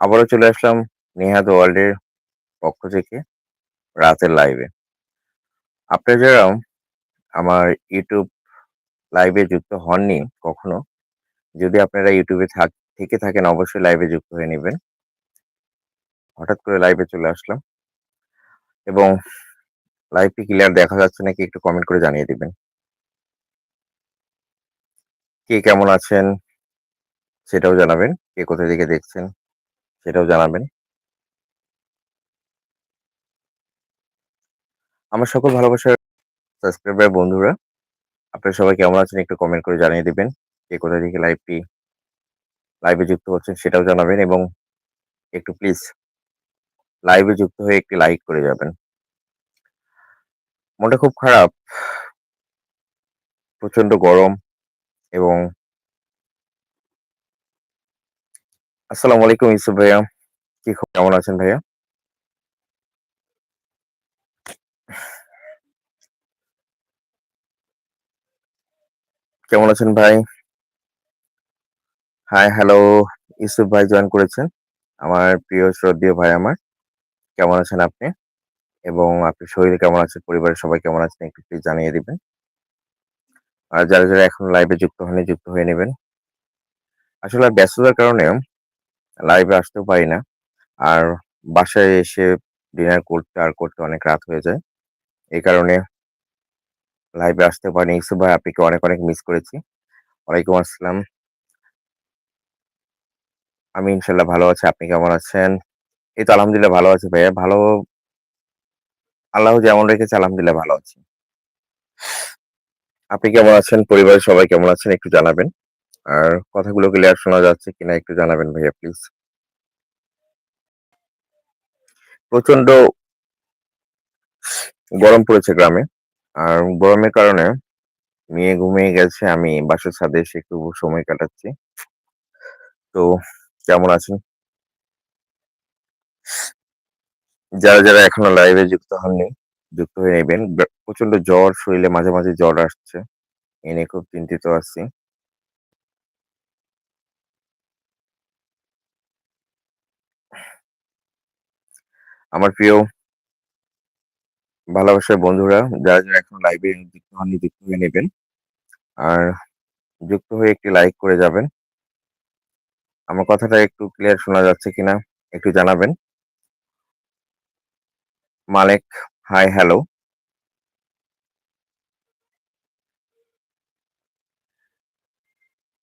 আবারও চলে আসলাম নেহাত ওয়ার্ল্ডের পক্ষ থেকে রাতের লাইভে আপনারা যারা আমার ইউটিউব লাইভে যুক্ত হননি কখনো, যদি আপনারা ইউটিউবে থাক থেকে থাকেন অবশ্যই লাইভে যুক্ত হয়ে নেবেন। হঠাৎ করে লাইভে চলে আসলাম। এবং লাইভটি ক্লিয়ার দেখা যাচ্ছে নাকি একটু কমেন্ট করে জানিয়ে দিবেন। কে কেমন আছেন সেটাও জানাবেন, কে কোথা থেকে দেখছেন সেটাও জানাবেন। আমার সকল ভালোবাসার সাবস্ক্রাইবার বন্ধুরা, আপনারা সবাই কেমন আছেন একটু কমেন্ট করে জানিয়ে দিবেন, কে কোথা থেকে লাইভটি লাইভে যুক্ত হচ্ছেন সেটাও জানাবেন এবং একটু প্লিজ লাইভে যুক্ত হয়ে একটি লাইক করে যাবেন। মনটা খুব খারাপ প্রচণ্ড গরম এবং আসসালামু আলাইকুম ইউসুফ ভাইয়া। কি খবর? কেমন আছেন ভাইয়া? কেমন আছেন ভাই? হাই হ্যালো ইউসুফ ভাই জয়েন করেছেন। আমার প্রিয় শ্রদ্ধীয় ভাই আমার। কেমন আছেন আপনি? এবং আপনার শরীর কেমন আছে? পরিবারের সবাই কেমন আছেন? একটু প্লিজ জানিয়ে দিবেন। আর যারা যারা এখন লাইভে যুক্ত হয়নি যুক্ত হয়ে নেবেন। আসলে ব্যস্ততার কারণে লাইভে আসতেও পারি না। আর বাসায় এসে ডিনার করতে আর করতে অনেক রাত হয়ে যায়। এই কারণে লাইভে আসতে পারিনি। ইউসুফ ভাই, আপনাকে অনেক অনেক মিস করেছি। ওয়ালাইকুম আসসালাম। আমি ইনশাল্লাহ ভালো আছি। আপনি কেমন আছেন? এই তো আলহামদুলিল্লাহ ভালো আছি ভাইয়া। ভালো আল্লাহ যেমন রেখেছে, আলহামদুলিল্লাহ ভালো আছি। আপনি কেমন আছেন? পরিবারের সবাই কেমন আছেন? একটু জানাবেন। আর কথাগুলো ক্লিয়ার শোনা যাচ্ছে কিনা একটু জানাবেন ভাইয়া প্লিজ প্রচণ্ড গরম পড়েছে গ্রামে, আর গরমের কারণে মেয়ে ঘুমিয়ে গেছে, আমি বাসার ছাদে এসে একটু সময় কাটাচ্ছি। তো কেমন আছেন? যারা যারা এখনও লাইভে যুক্ত হননি, যুক্ত হয়ে নেবেন। প্রচণ্ড জ্বর, শরীরে মাঝে মাঝে জ্বর আসছে। এ নিয়ে খুব চিন্তিত আছি। আমার প্রিয় ভালোবাসার বন্ধুরা, যারা যারা এখন লাইভে যুক্ত হননি, যুক্ত হয়ে নেবেন। আর যুক্ত হয়ে একটি লাইক করে যাবেন। আমার কথাটা একটু ক্লিয়ার শোনা যাচ্ছে কিনা একটু জানাবেন। মালেক হাই হ্যালো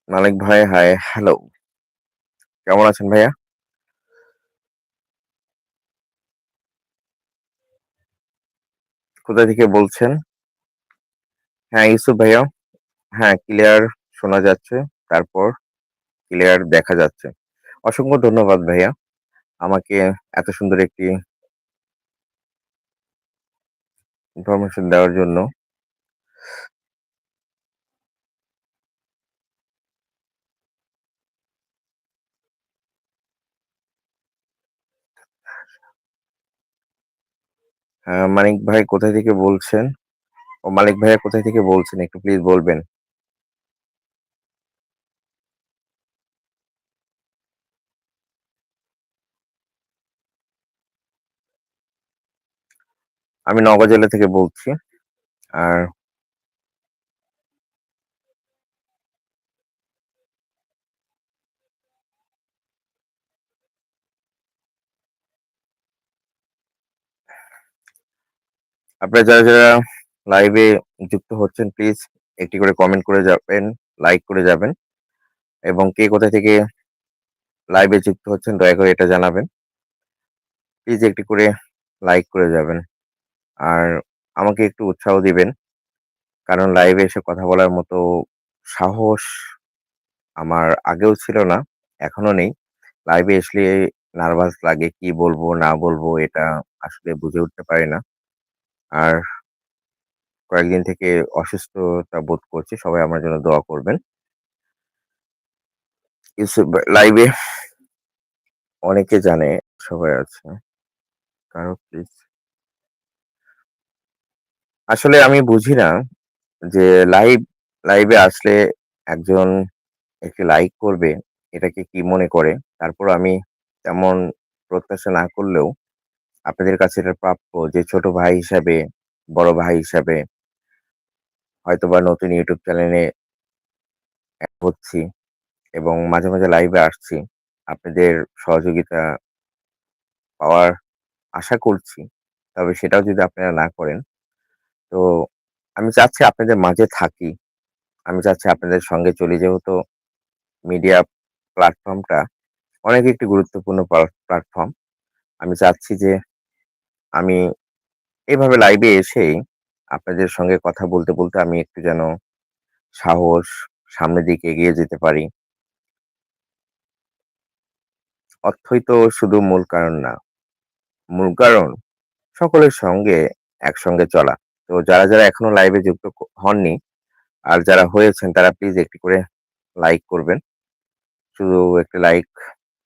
মালিক ভাই হাই হ্যালো কেমন আছেন ভাইয়া? কোথা থেকে বলছেন? হ্যাঁ ইউসুফ ভাইয়া। হ্যাঁ ক্লিয়ার শোনা যাচ্ছে। তারপর ক্লিয়ার দেখা যাচ্ছে। অসংখ্য ধন্যবাদ ভাইয়া। আমাকে এত সুন্দর একটি ইনফরমেশন দেওয়ার জন্য। মানিক ভাই কোথায় থেকে বলছেন? ও মালিক ভাইয়া কোথায় থেকে বলছেন? একটু প্লিজ বলবেন। আমি নগর জেলা থেকে বলছি। আর আপনারা যারা যারা লাইভে যুক্ত হচ্ছেন প্লিজ একটি করে কমেন্ট করে যাবেন লাইক করে যাবেন। এবং কে কোথা থেকে লাইভে যুক্ত হচ্ছেন, দয়া করে এটা জানাবেন। প্লিজ একটি করে লাইক করে যাবেন। আর আমাকে একটু উৎসাহ দিবেন, কারণ লাইভে এসে কথা বলার মতো সাহস আমার আগেও ছিল না এখনও নেই। লাইভে আসলে নার্ভাস লাগে, কি বলব, না বলব, এটা আসলে বুঝে উঠতে পারি না। আর কয়েকদিন থেকে অসুস্থতা বোধ করছি, সবাই আমার জন্য দোয়া করবেন। লাইভে অনেকে জানে সবাই আছে। কারও প্লিজ আসলে আমি বুঝি না যে লাইভ লাইভে আসলে একজন একটি লাইক করবে, এটাকে কি মনে করে? তারপর আমি তেমন প্রত্যাশা না করলেও আপনাদের কাছে এটা প্রাপ্য যে ছোট ভাই হিসাবে, বড় ভাই হিসাবে হয়তোবা নতুন ইউটিউব চ্যানেলে হচ্ছি এবং মাঝে, মাঝে লাইভে আসছি। আপনাদের সহযোগিতা পাওয়ার আশা করছি। তবে সেটাও যদি আপনারা না করেন, তো আমি চাচ্ছি আপনাদের মাঝে থাকি। আমি চাচ্ছি আপনাদের সঙ্গে চলি যেহেতু মিডিয়া প্ল্যাটফর্মটা অনেক একটি গুরুত্বপূর্ণ প্ল্যাটফর্ম। আমি চাচ্ছি যে আমি এভাবে লাইভে এসেই আপনাদের সঙ্গে কথা বলতে, বলতে আমি একটু যেন সাহস, সামনের দিকে এগিয়ে যেতে পারি। অর্থই তো শুধু মূল কারণ না। মূল কারণ সকলের সঙ্গে একসঙ্গে চলা। তো যারা, যারা এখনও লাইভে যুক্ত হননি আর যারা হয়েছেন তারা প্লিজ একটি করে লাইক করবেন। শুধু একটি লাইক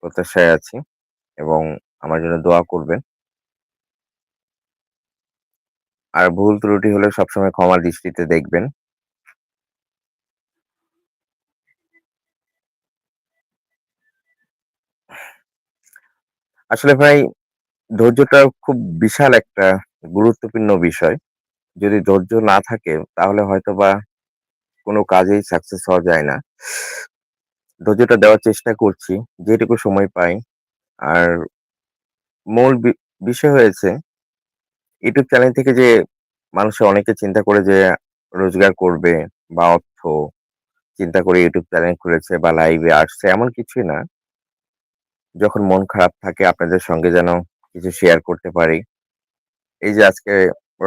প্রত্যাশায় আছি এবং আমার জন্য দোয়া করবেন। আর ভুল ত্রুটি হলে সবসময় ক্ষমার দৃষ্টিতে দেখবেন। আসলে ভাই, ধৈর্যটা খুব বিশাল একটা গুরুত্বপূর্ণ বিষয়। যদি ধৈর্য না থাকে, তাহলে হয়তোবা কোনো কাজেই সাকসেস হওয়া যায় না। ধৈর্যটা দেওয়ার চেষ্টা করছি, যেটুকু সময় পাই। আর মূল বি, বিষয় হয়েছে ইউটিউব চ্যানেল থেকে যে মানুষে অনেকে চিন্তা করে যে রোজগার করবে বা অর্থ চিন্তা করে ইউটিউব চ্যানেল খুলেছে বা লাইভে আসছে এমন কিছুই না। যখন মন খারাপ থাকে আপনাদের সঙ্গে যেন কিছু শেয়ার করতে পারি। এই যে আজকে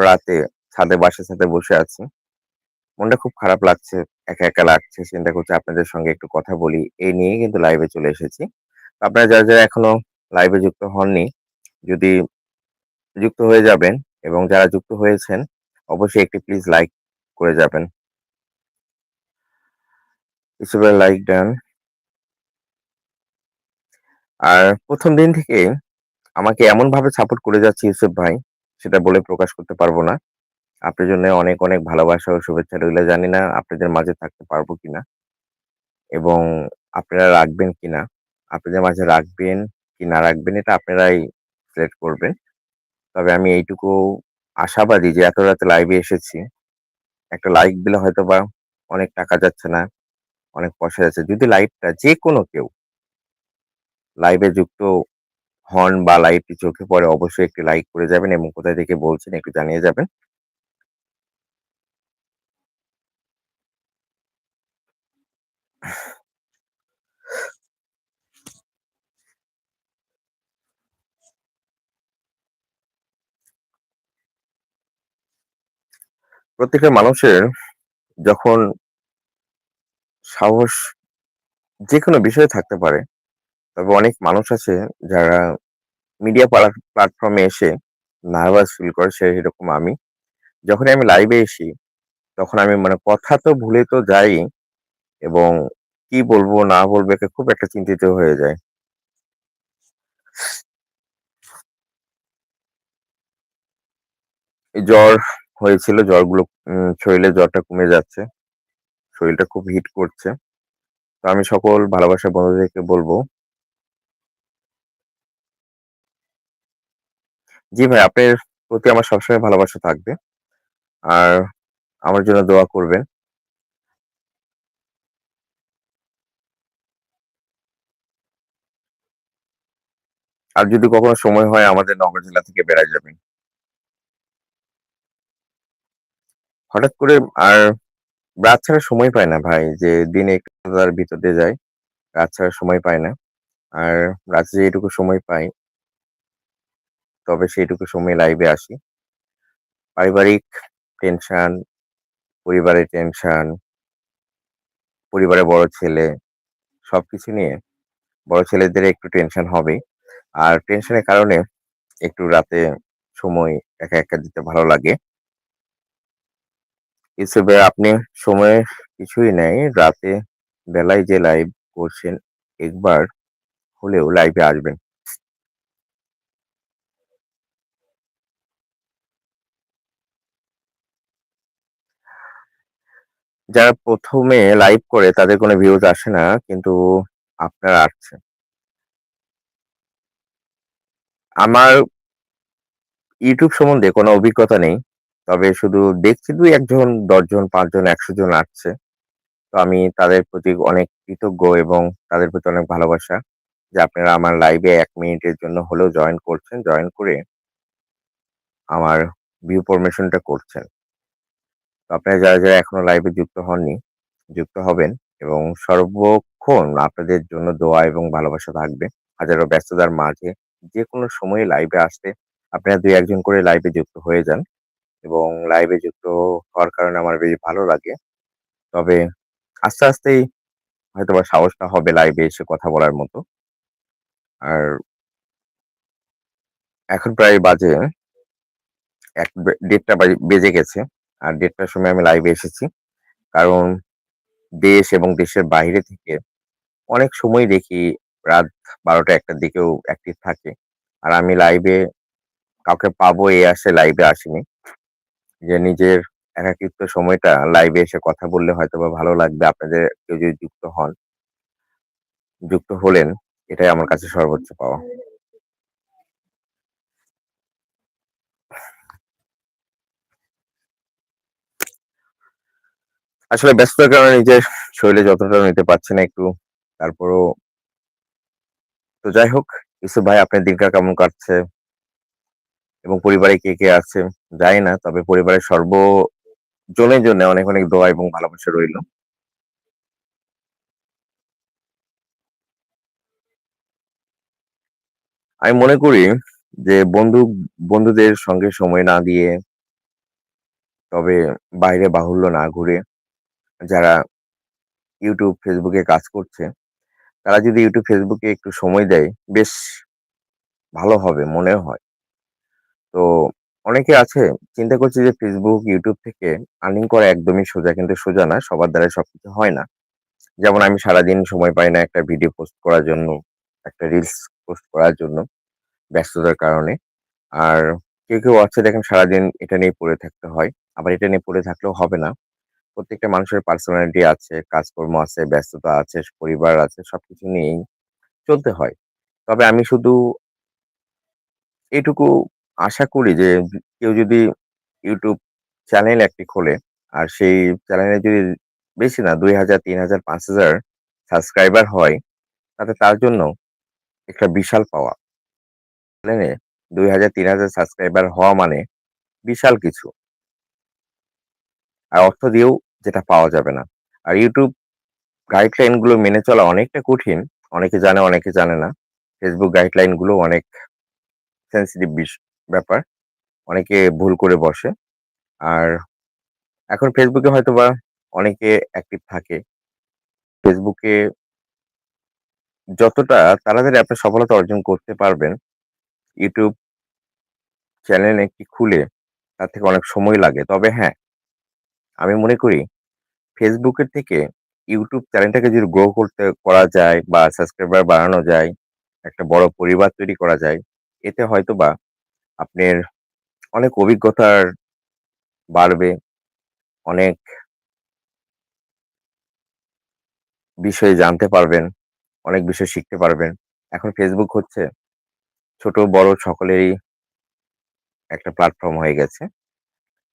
রাতে ছাদে বাসার ছাদে বসে আছি। মনটা খুব খারাপ লাগছে, একা, একা লাগছে। চিন্তা করছি আপনাদের সঙ্গে একটু কথা বলি। এই নিয়েই কিন্তু লাইভে চলে এসেছি। আপনারা যারা, যারা এখনও লাইভে যুক্ত হননি, যদি যুক্ত হয়ে যাবেন এবং যারা যুক্ত হয়েছেন অবশ্যই একটি প্লিজ লাইক করে যাবেন। Like done. আর প্রথম দিন থেকে আমাকে এমনভাবে সাপোর্ট করে যাচ্ছে ইউসুফ ভাই, সেটা বলে প্রকাশ করতে পারব না। আপনার জন্য অনেক, অনেক ভালোবাসা ও শুভেচ্ছা রইল। জানি না আপনাদের মাঝে থাকতে পারব কিনা এবং আপনারা রাখবেন কিনা। আপনাদের মাঝে রাখবেন কি না রাখবেন এটা আপনারাই সিলেক্ট করবেন। তবে আমি এইটুকু আশাবাদী যে এত রাতে লাইভে এসেছি। একটা লাইক দিলে হয়তো বা অনেক টাকা যাচ্ছে না, অনেক পয়সা যাচ্ছে। যদি লাইভটা যেকোনো কেউ লাইভে যুক্ত হন বা লাইভটি চোখে পড়ে অবশ্যই একটি লাইক করে যাবেন এবং কোথায় থেকে বলছেন একটু জানিয়ে যাবেন। প্রত্যেকটা মানুষের যখন সাহস যে কোনো বিষয়ে থাকতে পারে। তবে অনেক মানুষ আছে যারা মিডিয়া পালা প্ল্যাটফর্মে এসে নার্ভাস ফিল করে সেরকম আমি। যখনই আমি লাইভে এসি, তখন আমি মানে কথা তো ভুলে তো যাই এবং কি বলব, না বলব, একে খুব একটা চিন্তিত হয়ে যায়। জ্বর হয়েছিল। জ্বরগুলো শরীরে জ্বরটা কমে যাচ্ছে। শরীরটা খুব হিট করছে। তো আমি সকল ভালোবাসা বন্ধুদেরকে বলব জি ভাই, আপনার প্রতি আমার সবসময় ভালোবাসা থাকবে। আর আমার জন্য দোয়া করবেন। আর যদি কখনো সময় হয় আমাদের নগর জেলা থেকে বেড়ায় যাবেন। হঠাৎ করে আর রাত ছাড়া সময় পায় না ভাই যে দিনে তার ভিতর যায়। রাত ছাড়া সময় পায় না। আর রাতে যেটুকু সময় পাই তবে সেইটুকু সময় লাইভে আসি। পারিবারিক টেনশন, পরিবারের টেনশন পরিবারের বড় ছেলে সবকিছু নিয়ে বড় ছেলেদের একটু টেনশন হবেই। আর টেনশনের কারণে একটু রাতে সময় একা, একা দিতে ভালো লাগে। ইউসুফ আপনি সময়ের কিছুই নেই রাতে বেলায় যে লাইভ করছেন একবার হলেও লাইভে আসবেন। যারা প্রথমে লাইভ করে তাদের কোনো ভিউজ আসে না, কিন্তু আপনার আসছে। আমার ইউটিউব সম্বন্ধে কোনো অভিজ্ঞতা নেই। তবে শুধু দেখছি দুই একজন দশজন পাঁচজন একশো জন, আসছে। তো আমি তাদের প্রতি অনেক কৃতজ্ঞ এবং তাদের প্রতি অনেক ভালোবাসা যে আপনারা আমার লাইভে ১ মিনিটের জন্য হলেও জয়েন করছেন। জয়েন করে আমার ভিউ ফরমেশনটা করছেন। তো আপনারা যারা, যারা এখনও লাইভে যুক্ত হননি, যুক্ত হবেন এবং সর্বক্ষণ আপনাদের জন্য দোয়া এবং ভালোবাসা থাকবে। হাজারো ব্যস্ততার মাঝে যেকোনো সময়ে লাইভে আসতে আপনারা ২-১ জন করে লাইভে যুক্ত হয়ে যান এবং লাইভে যুক্ত হওয়ার কারণে আমার বেশ ভালো লাগে। তবে আস্তে, আস্তেই হয়তোবা সাহসটা হবে লাইভে এসে কথা বলার মতো। আর এখন প্রায় বাজে ১ বে ১:৩০ বাজে গেছে। আর ১:৩০ টার সময় আমি লাইভে এসেছি। কারণ দেশ এবং দেশের বাইরে থেকে অনেক সময় দেখি রাত ১২টা ১টার দিকেও অ্যাক্টিভ থাকে। আর আমি লাইভে কাউকে পাবো এই আসে লাইভে আসিনি। যে নিজের একাকিত্ব সময়টা লাইভে এসে কথা বললে হয়তো বা ভালো লাগবে আপনাদের কেউ যদি যুক্ত হন। যুক্ত হলেন, এটাই আমার কাছে সর্বোচ্চ পাওয়া। আসলে ব্যস্ততার কারণে নিজের শরীরে যত্নটাও নিতে পারছি না একটু। তারপরও তো যাই হোক, ইউসুফ ভাই আপনার দিনকাল কেমন কাটছে? এবং পরিবারে কে, কে আছে? জানি না। তবে পরিবারের সর্ব সর্বজনের জন্য অনেক, অনেক দোয়া এবং ভালোবাসা রইল। আমি মনে করি যে বন্ধু বন্ধুদের সঙ্গে সময় না দিয়ে তবে বাইরে বাহুল্য না ঘুরে যারা ইউটিউব ফেসবুকে কাজ করছে, তারা যদি ইউটিউব ফেসবুকে একটু সময় দেয়, বেশ ভালো হবে মনে হয়। তো অনেকে আছে চিন্তা করছে যে ফেসবুক ইউটিউব থেকে আর্নিং করা একদমই সোজা। কিন্তু সোজা না। সবার দ্বারাই সবকিছু হয় না। যেমন আমি সারাদিন সময় পাই না একটা ভিডিও পোস্ট করার জন্য, একটা রিলস পোস্ট করার জন্য ব্যস্ততার কারণে। আর কেউ, কেউ আছে দেখেন সারাদিন এটা নিয়ে পড়ে থাকতে হয়। আবার এটা নিয়ে পড়ে থাকলেও হবে না। প্রত্যেকটা মানুষের পার্সোনালিটি আছে, কাজকর্ম আছে, ব্যস্ততা আছে, পরিবার আছে, সবকিছু নিয়েই চলতে হয়। তবে আমি শুধু এটুকু আশা করি যে কেউ যদি ইউটিউব চ্যানেল একটি খোলে আর সেই চ্যানেলে যদি বেশি না ২,০০০, ৩,০০০, ৫,০০০ সাবস্ক্রাইবার হয়, তাতে তার জন্য একটা বিশাল পাওয়া। চ্যানেলে ২,০০০, ৩,০০০ সাবস্ক্রাইবার হওয়া মানে বিশাল কিছু। আর অর্থ দিয়েও যেটা পাওয়া যাবে না। আর ইউটিউব গাইডলাইনগুলো মেনে চলা অনেকটা কঠিন। অনেকে জানে, অনেকে জানে না। ফেসবুক গাইডলাইনগুলো অনেক সেন্সিটিভ বিষ ব্যাপার। অনেকে ভুল করে বসে। আর এখন ফেসবুকে হয়তো বা অনেকে অ্যাক্টিভ থাকে। ফেসবুকে যতটা তাড়াতাড়ি আপনি সফলতা অর্জন করতে পারবেন, ইউটিউব চ্যানেল একটি খুলে তার থেকে অনেক সময় লাগে। তবে হ্যাঁ, আমি মনে করি ফেসবুকের থেকে ইউটিউব চ্যানেলটাকে যদি গ্রো করতে করা যায় বা সাবস্ক্রাইবার বাড়ানো যায়, একটা বড় পরিবার তৈরি করা যায়, এতে হয়তোবা আপনার অনেক অভিজ্ঞতার বাড়বে। অনেক বিষয় জানতে পারবেন, অনেক বিষয় শিখতে পারবেন। এখন ফেসবুক হচ্ছে ছোট বড় সকলেরই একটা প্ল্যাটফর্ম হয়ে গেছে।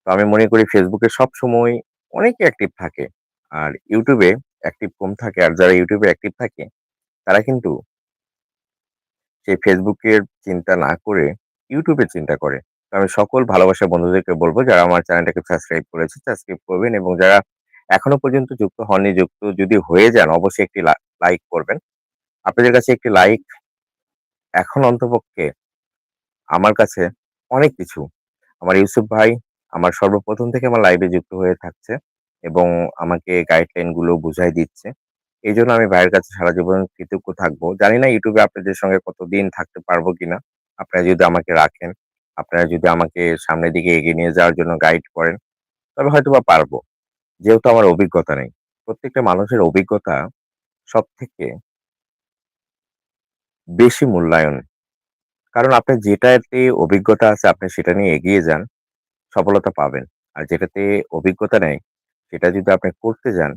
তো আমি মনে করি ফেসবুকে সব সময় অনেকে অ্যাক্টিভ থাকে। আর ইউটিউবে অ্যাক্টিভ কম থাকে। আর যারা ইউটিউবে অ্যাক্টিভ থাকে তারা কিন্তু সেই ফেসবুকের চিন্তা না করে এর চিন্তা করে। আমি সকল ভালোবাসা বন্ধুদেরকে বলব যারা আমার চ্যানেলটাকে সাবস্ক্রাইব করেছে, সাবস্ক্রাইব করবেন এবং যারা এখনও পর্যন্ত যুক্ত হননি, যুক্ত যদি হয়ে যান অবশ্যই একটি লাইক করবেন। আপনাদের কাছে একটি লাইক এখন অন্তপক্ষে আমার কাছে অনেক কিছু। আমার ইউসুফ ভাই আমার সর্বপ্রথম থেকে আমার লাইভে যুক্ত হয়ে থাকছে এবং আমাকে গাইডলাইনগুলো বুঝায় দিচ্ছে। এইজন্য আমি ভাইয়ের কাছে সারা জীবন কৃতজ্ঞ থাকব। জানি না এ আপনাদের সঙ্গে কতদিন থাকতে পারব কিনা। আপনারা যদি আমাকে রাখেন, আপনারা যদি আমাকে সামনের দিকে এগিয়ে নিয়ে যাওয়ার জন্য গাইড করেন, তবে হয়তোবা পারব। যেহেতু আমার অভিজ্ঞতা নেই। প্রত্যেকটা মানুষের অভিজ্ঞতা সব থেকে বেশি মূল্যায়ন। কারণ আপনার যেটাতে অভিজ্ঞতা আছে আপনি সেটা নিয়ে এগিয়ে যান, সফলতা পাবেন। আর যেটাতে অভিজ্ঞতা নেই, সেটা যদি আপনি করতে যান,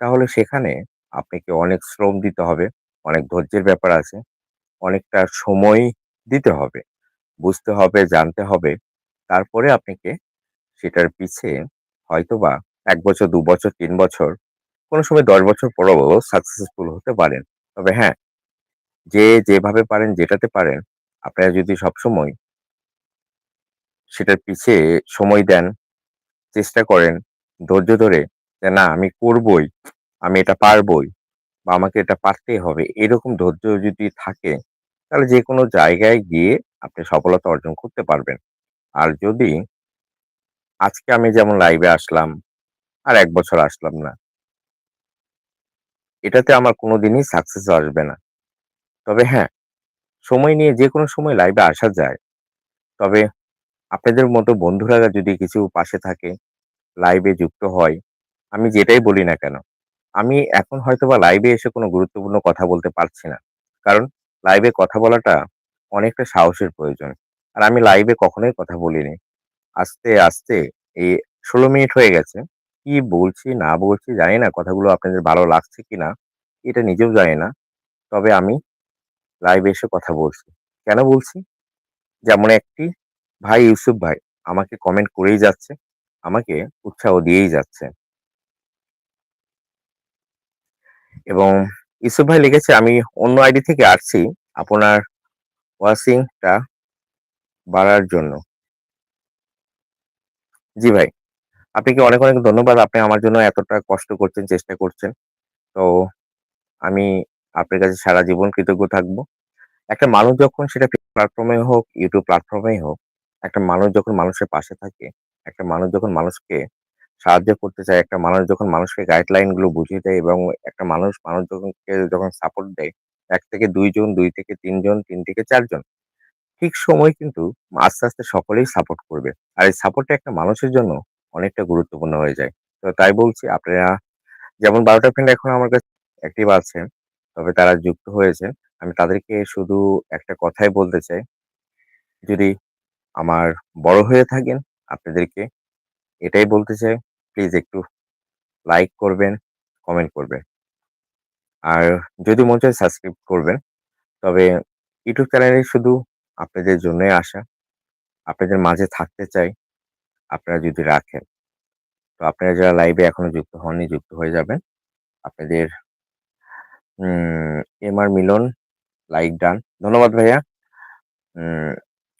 তাহলে সেখানে আপনাকে অনেক শ্রম দিতে হবে, অনেক ধৈর্যের ব্যাপার আছে, অনেকটা সময় দিতে হবে। বুঝতে হবে, জানতে হবে। তারপরে আপনাকে সেটার পিছে হয়তোবা এক বছর, দু বছর, তিন বছর, কোনো সময় ১০ বছর পরেও সাকসেসফুল হতে পারেন। তবে হ্যাঁ, যে যেভাবে পারেন, যেটাতে পারেন, আপনারা যদি সবসময় সেটার পিছে সময় দেন, চেষ্টা করেন, ধৈর্য ধরে যে না আমি করবই, আমি এটা পারবই বা আমাকে এটা পারতেই হবে। এরকম ধৈর্য যদি থাকে, তাহলে যে কোনো জায়গায় গিয়ে আপনি সফলতা অর্জন করতে পারবেন। আর যদি আজকে আমি যেমন লাইভে আসলাম, আর এক বছর আসলাম না। এটাতে আমার কোনোদিনই সাকসেস আসবে না। তবে হ্যাঁ, সময় নিয়ে যে কোনো সময় লাইভে আসা যায়। তবে আপনাদের মতো বন্ধুরা যদি কিছু পাশে থাকে, লাইভে যুক্ত হয়, আমি যেটাই বলি না কেন, আমি এখন হয়তোবা লাইভে এসে কোনো গুরুত্বপূর্ণ কথা বলতে পারছি না। কারণ লাইভে কথা বলাটা অনেকটা সাহসের প্রয়োজন। আর আমি লাইভে কখনোই কথা বলিনি। আস্তে, আস্তে এই ১৬ মিনিট হয়ে গেছে। কি বলছি না বলছি জানি না কথাগুলো আপনাদের ভালো লাগছে কি না এটা নিজেও জানি না। তবে আমি লাইভে এসে কথা বলছি। কেন বলছি? যেমন একটি ভাই ইউসুফ ভাই আমাকে কমেন্ট করেই যাচ্ছে, আমাকে উৎসাহ দিয়েই যাচ্ছে। এবং ইউসুফ ভাই লিখেছে, "আমি অন্য আইডি থেকে আসছি আপনার ওয়াচিংটা বাড়ার জন্য।" জি ভাই। আপনাকে অনেক, অনেক ধন্যবাদ। আপনি আমার জন্য এতটা কষ্ট করছেন, চেষ্টা করছেন। তো আমি আপনার কাছে সারা জীবন কৃতজ্ঞ থাকব। একটা মানুষ যখন সেটা প্ল্যাটফর্মে হোক, ইউটিউব প্ল্যাটফর্মেই হোক, একটা মানুষ যখন মানুষের পাশে থাকে, একটা মানুষ যখন মানুষকে সাহায্য করতে চায়, একটা মানুষ যখন মানুষকে গাইডলাইনগুলো বুঝিয়ে দেয় এবং একটা মানুষ মানুষ যখনকে যখন সাপোর্ট দেয়, এক থেকে ২ জন, ২ থেকে ৩ জন, ৩ থেকে চারজন ঠিক সময় কিন্তু আস্তে, আস্তে সকলেই সাপোর্ট করবে। আর এই সাপোর্টটা একটা মানুষের জন্য অনেকটা গুরুত্বপূর্ণ হয়ে যায়। তো তাই বলছি আপনারা যেমন বারোটা ফ্রেন্ড এখন আমার কাছে অ্যাক্টিভ আছেন, তবে তারা যুক্ত হয়েছেন। আমি তাদেরকে শুধু একটা কথাই বলতে চাই। যদি আমার বড় হয়ে থাকেন, আপনাদেরকে এটাই বলতে চাই, প্লিজ একটু লাইক করবেন, কমেন্ট করবেন। আর যদি মন চায় সাবস্ক্রাইব করবেন। তবে ইউটিউব চ্যানেলে শুধু আপনাদের জন্যই আসা। আপনাদের মাঝে থাকতে চাই, আপনারা যদি রাখেন। তো আপনারা যারা লাইভে এখনও যুক্ত হননি, যুক্ত হয়ে যাবেন। আপনাদের এম আর মিলন লাইক ডান। ধন্যবাদ ভাইয়া।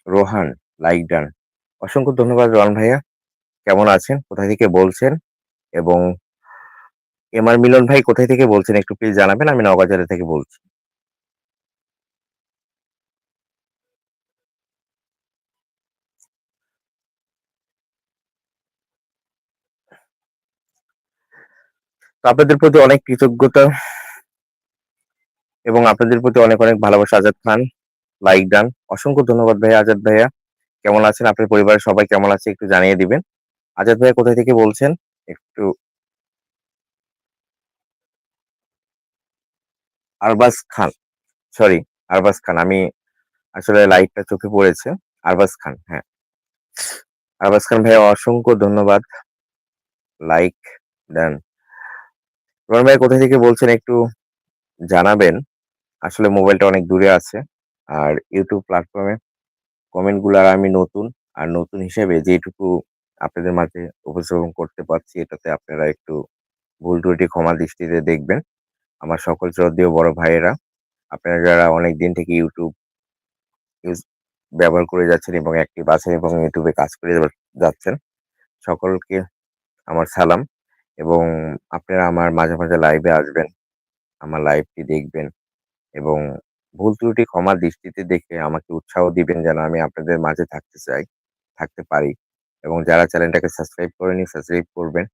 Rohan like done. অসংখ্য ধন্যবাদ রোহান ভাইয়া। কেমন আছেন? কোথা থেকে বলছেন? এবং এম আর মিলন ভাই কোথায় থেকে বলছেন একটু প্লিজ জানাবেন? আমি নওগাঁ থেকে বলছি। আপনাদের প্রতি অনেক কৃতজ্ঞতা। এবং আপনাদের প্রতি অনেক, অনেক ভালোবাসা আজাদ খান। Like done. অসংখ্য ধন্যবাদ ভাইয়া আজাদ ভাইয়া। কেমন আছেন? আপনার পরিবারের সবাই কেমন আছে একটু জানিয়ে দিবেন। আজাদ ভাইয়া কোথায় থেকে বলছেন? একটু আরবাজ খান। সরি আরবাজ খান। আমি আসলে লাইভটা চোখে পড়েছে। আরবাজ খান, হ্যাঁ। আরবাজ খান ভাইয়া অসংখ্য ধন্যবাদ। লাইক দেন রোহান ভাই কোথা থেকে বলছেন একটু জানাবেন। আসলে মোবাইলটা অনেক দূরে আছে। আর ইউটিউব প্ল্যাটফর্মে কমেন্টগুলো আর আমি নতুন। আর নতুন হিসেবে যেটুকু আপনাদের মাঝে উপস্থাপন করতে পারছি এটাতে আপনারা একটু ভুল ত্রুটি ক্ষমা দৃষ্টিতে দেখবেন। আমার সকল শ্রদ্ধেয় বড় ভাইয়েরা, আপনারা যারা অনেক দিন থেকে ইউটিউব ইউজ ব্যবহার করে যাচ্ছেন এবং একটি আছেন এবং ইউটিউবে কাজ করে যাচ্ছেন, সকলকে আমার সালাম এবং আপনারা আমার মাঝে, মাঝে লাইভে আসবেন। আমার লাইভটি দেখবেন এবং ভুল ত্রুটি ক্ষমা দৃষ্টিতে দেখে আমাকে উৎসাহ দিবেন যেন আমি আপনাদের মাঝে থাকতে চাই, থাকতে পারি এবং যারা চ্যানেলটাকে সাবস্ক্রাইব করেনি সাবস্ক্রাইব করবেন।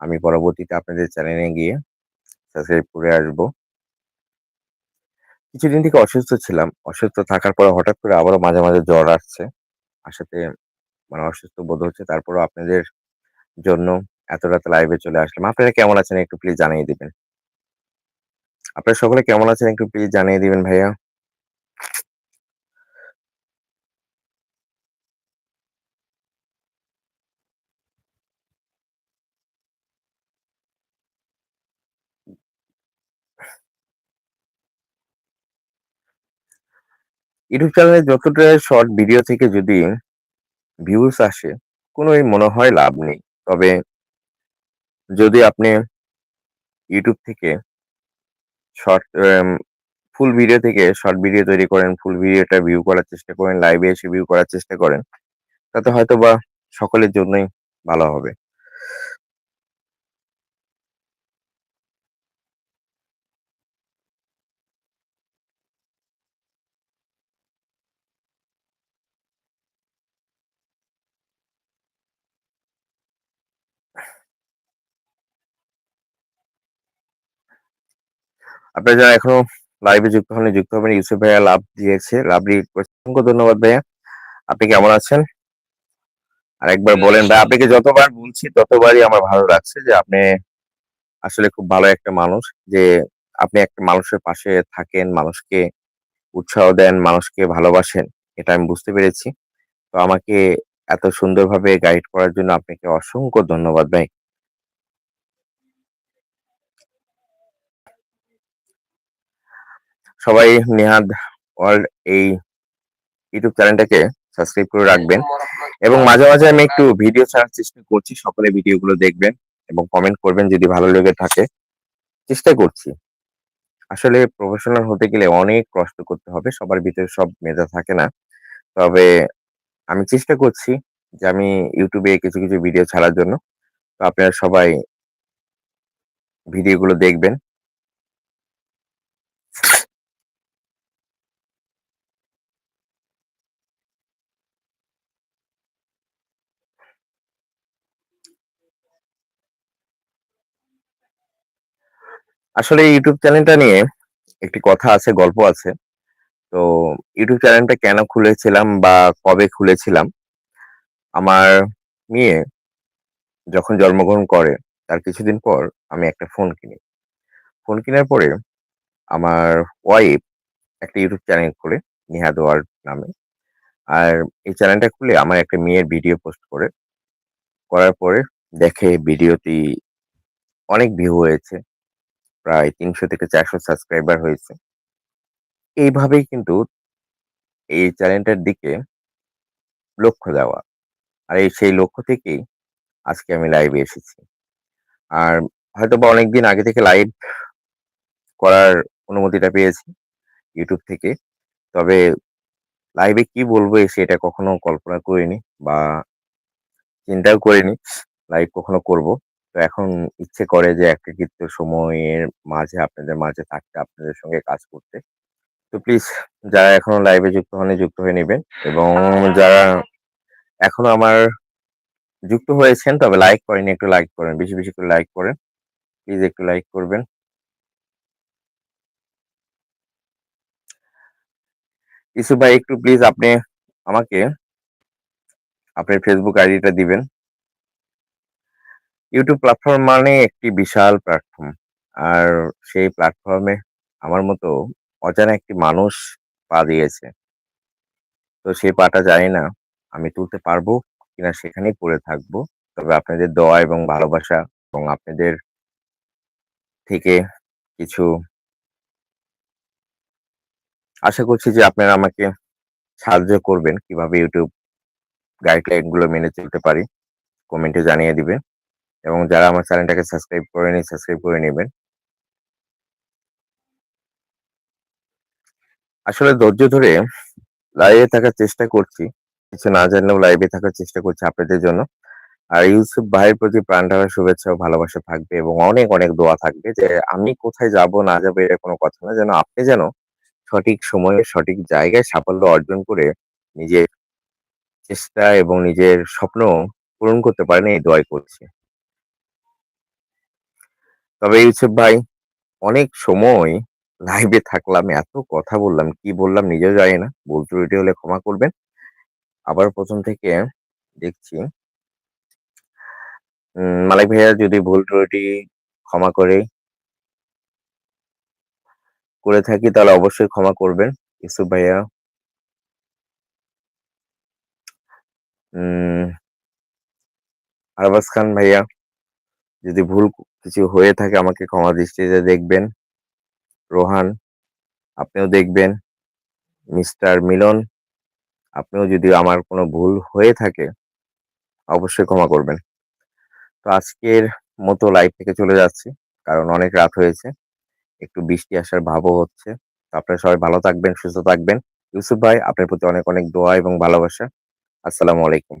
আমি পরবর্তীতে আপনাদের চ্যানেলে গিয়ে সাবস্ক্রাইব করে আসব। কিছুদিন থেকে অসুস্থ ছিলাম। অসুস্থ থাকার পরে হঠাৎ করে আবারও মাঝে, মাঝে জ্বর আসছে। আসাতে মানে অসুস্থ বোধ হচ্ছে। তারপরেও আপনাদের জন্য এত রাতে লাইভে চলে আসলাম। আপনারা কেমন আছেন একটু প্লিজ জানিয়ে দিবেন। আপনারা সকলে কেমন আছেন একটু প্লিজ জানিয়ে দিবেন ভাইয়া। ইউটিউব চ্যানেলে যতটা শর্ট ভিডিও থেকে যদি ভিউজ আসে, কোনোই মনে হয় লাভ নেই। তবে যদি আপনি ইউটিউব থেকে শর্ট ফুল ভিডিও থেকে শর্ট ভিডিও তৈরি করেন ফুল ভিডিওটা ভিউ করার চেষ্টা করেন লাইভে এসে ভিউ করার চেষ্টা করেন, তাতে হয়তো বা সকলের জন্যই ভালো হবে। আপনারা যারা এখনও লাইভে যুক্ত হননি যুক্ত হবেন ইউসুফ ভাইয়া লাভ দিয়েছে লাভ অসংখ্য ধন্যবাদ ভাইয়া। আপনি কেমন আছেন? আর একবার বলেন ভাই আপনাকে যতবার বলছি ততবারই আমার ভালো লাগছে যে আপনি আসলে খুব ভালো একটা মানুষ যে আপনি একটা মানুষের পাশে থাকেন মানুষকে উৎসাহ দেন মানুষকে ভালোবাসেন এটা আমি বুঝতে পেরেছি। তো আমাকে এত সুন্দরভাবে গাইড করার জন্য আপনাকে অসংখ্য ধন্যবাদ ভাই। সবাই নিহাদ ওয়ার্ল্ড এই ইউটিউব চ্যানেলটাকে সাবস্ক্রাইব করে রাখবেন। এবং মাঝে মাঝে আমি একটু ভিডিও ছাড়ার চেষ্টা করছি, সকলে ভিডিওগুলো দেখবেন এবং কমেন্ট করবেন যদি ভালো লেগে থাকে। চেষ্টা করছি। আসলে প্রফেশনাল হতে গেলে অনেক কষ্ট করতে হবে, সবার ভিতরে সব মেধা থাকে না। তবে আমি চেষ্টা করছি যে আমি ইউটিউবে কিছু কিছু ভিডিও ছাড়ার জন্য। তো আপনারা সবাই ভিডিওগুলো দেখবেন। আসলে ইউটিউব চ্যানেলটা নিয়ে একটি কথা আছে, গল্প আছে। তো ইউটিউব চ্যানেলটা কেন খুলেছিলাম বা কবে খুলেছিলাম? আমার মেয়ে যখন জন্মগ্রহণ করে, তার কিছুদিন পর আমি একটা ফোন কিনি। ফোন কেনার পরে আমার ওয়াইফ একটা ইউটিউব চ্যানেল খুলে নিহাদ ওয়ার্ল্ড নামে। আর এই চ্যানেলটা খুলে আমার একটা মেয়ের ভিডিও পোস্ট করে। করার পরে দেখে ভিডিওটি অনেক ভিউ হয়েছে। প্রায় তিনশো থেকে চারশো সাবস্ক্রাইবার হয়েছে। এইভাবেই কিন্তু এই চ্যানেলটার দিকে লক্ষ্য দেওয়া। আর এই সেই লক্ষ্য থেকেই আজকে আমি লাইভে এসেছি। আর হয়তো বা অনেকদিন আগে থেকে লাইভ করার অনুমতিটা পেয়েছি ইউটিউব থেকে। তবে লাইভে কি বলব সেটা কখনো কল্পনা করিনি বা চিন্তাও করিনি। লাইভ কখনো করব। তো এখন ইচ্ছে করে যে একাকিত্ব সময়ের মাঝে আপনাদের মাঝে থাকতে আপনাদের সঙ্গে কাজ করতে। তো প্লিজ যারা এখনও লাইভে যুক্ত হননি যুক্ত হয়ে নেবেন। এবং যারা এখনও আমার যুক্ত হয়েছেন তবে লাইক করেন একটু লাইক করেন বেশি বেশি করে লাইক করেন। প্লিজ একটু লাইক করবেন। ইসু ভাই একটু প্লিজ আপনি আমাকে আপনার ফেসবুক আইডিটা দিবেন। ইউটিউব প্ল্যাটফর্ম মানে একটি বিশাল প্ল্যাটফর্ম আর সেই প্ল্যাটফর্মে আমার মতো অজানা একটি মানুষ পা দিয়েছে। তো সেই পাটা জানি না আমি তুলতে পারব কিনা সেখানেই পড়ে থাকব। তবে আপনাদের দোয়া এবং ভালোবাসা এবং আপনাদের থেকে কিছু আশা করছি যে আপনারা আমাকে সাহায্য করবেন কীভাবে ইউটিউব গাইডলাইনগুলো মেনে চলতে পারি। কমেন্টে জানিয়ে দিবেন। এবং যারা আমার চ্যানেলটাকে সাবস্ক্রাইব করেনি, সাবস্ক্রাইব করে নেবেন। আসলে ধৈর্য ধরে লাইভে থাকার চেষ্টা করছি। কিছু না জানলেও লাইভে থাকার চেষ্টা করছি আপনাদের জন্য। আর ইউসুফ ভাইয়ের প্রতি প্রাণ ঢালা শুভেচ্ছা ও ভালোবাসা থাকবে এবং অনেক অনেক দোয়া থাকবে যে আমি কোথায় যাব, না যাব এটা কোনো কথা না। যেন আপনি যেন সঠিক সময়ে, সঠিক জায়গায় সাফল্য অর্জন করে নিজের চেষ্টা এবং নিজের স্বপ্ন পূরণ করতে পারেন, এই দোয়াই করছি। তবে ইউসুফ ভাই, অনেক সময় লাইভে থাকলাম, এত কথা বললাম, কি বললাম নিজেও জানি না, ভুল ত্রুটি হলে ক্ষমা করবেন। আবার প্রথম থেকে দেখছি মালিক ভাইয়া যদি ভুল ত্রুটি ক্ষমা করে করে থাকি তাহলে অবশ্যই ক্ষমা করবেন। ইউসুফ ভাইয়া আরবাজ খান ভাইয়া যদি ভুল কিছু হয়ে থাকে, আমাকে ক্ষমা দৃষ্টিতে দেখবেন। রোহান, আপনিও দেখবেন। মিস্টার মিলন, আপনিও যদি আমার কোনো ভুল হয়ে থাকে, অবশ্যই ক্ষমা করবেন। তো আজকের মতো লাইভ থেকে চলে যাচ্ছি, কারণ অনেক রাত হয়েছে। একটু বৃষ্টি আসার ভাবও হচ্ছে। তো আপনারা সবাই ভালো থাকবেন, সুস্থ থাকবেন। ইউসুফ ভাই, আপনার প্রতি অনেক অনেক দোয়া এবং ভালোবাসা। আসসালামু আলাইকুম।